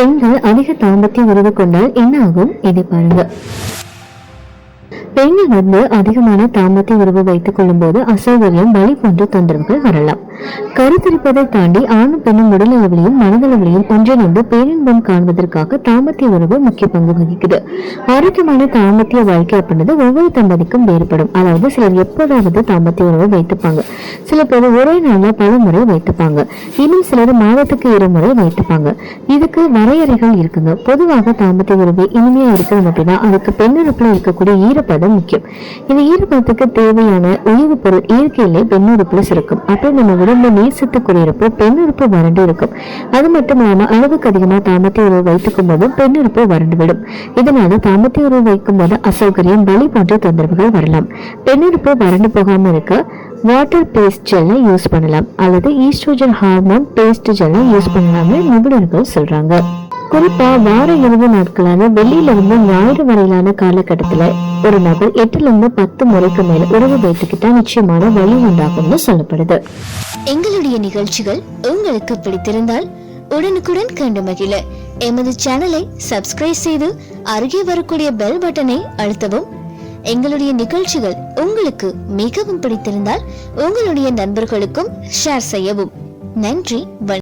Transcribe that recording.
பெண்கள் அதிக தாம்பத்திய உறவு கொண்டால் என்ன ஆகும் இதை பாருங்க. பெண்கள் வந்து அதிகமான தாமத்தை உறவு வைத்துக் கொள்ளும் போது அசௌகரியம் வலி போன்ற தொந்தரவுகள் வரலாம். கருத்திருப்பதை தாண்டி ஆணும் பெண்ணும் உடல் அளவிலையும் மனதளவிலையும் ஒன்றிணைந்து பேரின்பம் காண்பதற்காக தாமத்திய உறவு முக்கிய பங்கு வகிக்குது. ஆரோக்கியமான தாமத்திய வாழ்க்கை அப்படின்றது ஒவ்வொரு தம்பதிக்கும் வேறுபடும். அதாவது சிலர் எப்போதாவது தாமத்திய உறவு வைத்துப்பாங்க. சில பேர் ஒரே நாளில் பல முறை வைத்துப்பாங்க. இன்னும் சிலர் மாதத்துக்கு இருமுறை வைத்துப்பாங்க. இதுக்கு வரையறைகள் இருக்குங்க. பொதுவாக தாமத்திய உறவு இனிமையா இருக்கணும் அப்படின்னா அதுக்கு பெண்ணுறுப்புல இருக்கக்கூடிய ஈரப்பதம் தான் முக்கியம். இந்த ஈரப்பதத்துக்கு தேவையான உயிர் பொருள் இயற்கையிலே பெண்ணுறுப்புல சுரக்கும் அப்போ நம்ம உடம்பு நீர் சத்து குறையிறப்போ பெண்ணுறுப்பு வறண்டு இருக்கும். அது மட்டும் இல்லாம அளவுக்கு அதிகமா தாமத்தை உறவு வைத்துக்கும் போது பெண்ணுறுப்பு வறண்டு விடும் இதனால தாமத்தை உறவு வைக்கும் போது அசௌகரியம் வலி போன்ற தொந்தரவுகள் வரலாம். பெண்ணுறுப்பு வறண்டு போகாம இருக்க வாட்டர் பேஸ்ட் ஜெல்லை யூஸ் பண்ணலாம். அல்லது ஈஸ்ட்ரோஜன் ஹார்மோன் பேஸ்ட் ஜெல்லை யூஸ் பண்ணலாம்னு நிபுணர்கள் சொல்றாங்க. குறிப்பா வார இறுதி நாட்களான வெள்ளியில இருந்து ஞாயிறு வரையிலான காலகட்டத்துல ஒரு நபர் எட்டுல இருந்து பத்து முறைக்கு மேல உறவு வைத்துக்கிட்டா நிச்சயமான வழி உண்டாகும்னு சொல்லப்படுது. எங்களுடைய நிகழ்ச்சிகள் உங்களுக்கு பிடித்திருந்தால் உடனுக்குடன் கண்டு மகிழ. எமது சேனலை சப்ஸ்கிரைப் செய்து அருகே வரக்கூடிய பெல் பட்டனை அழுத்தவும். எங்களுடைய நிகழ்ச்சிகள் உங்களுக்கு மிகவும் பிடித்திருந்தால் உங்களுடைய நண்பர்களுக்கும் ஷேர் செய்யவும். நன்றி வணக்கம்.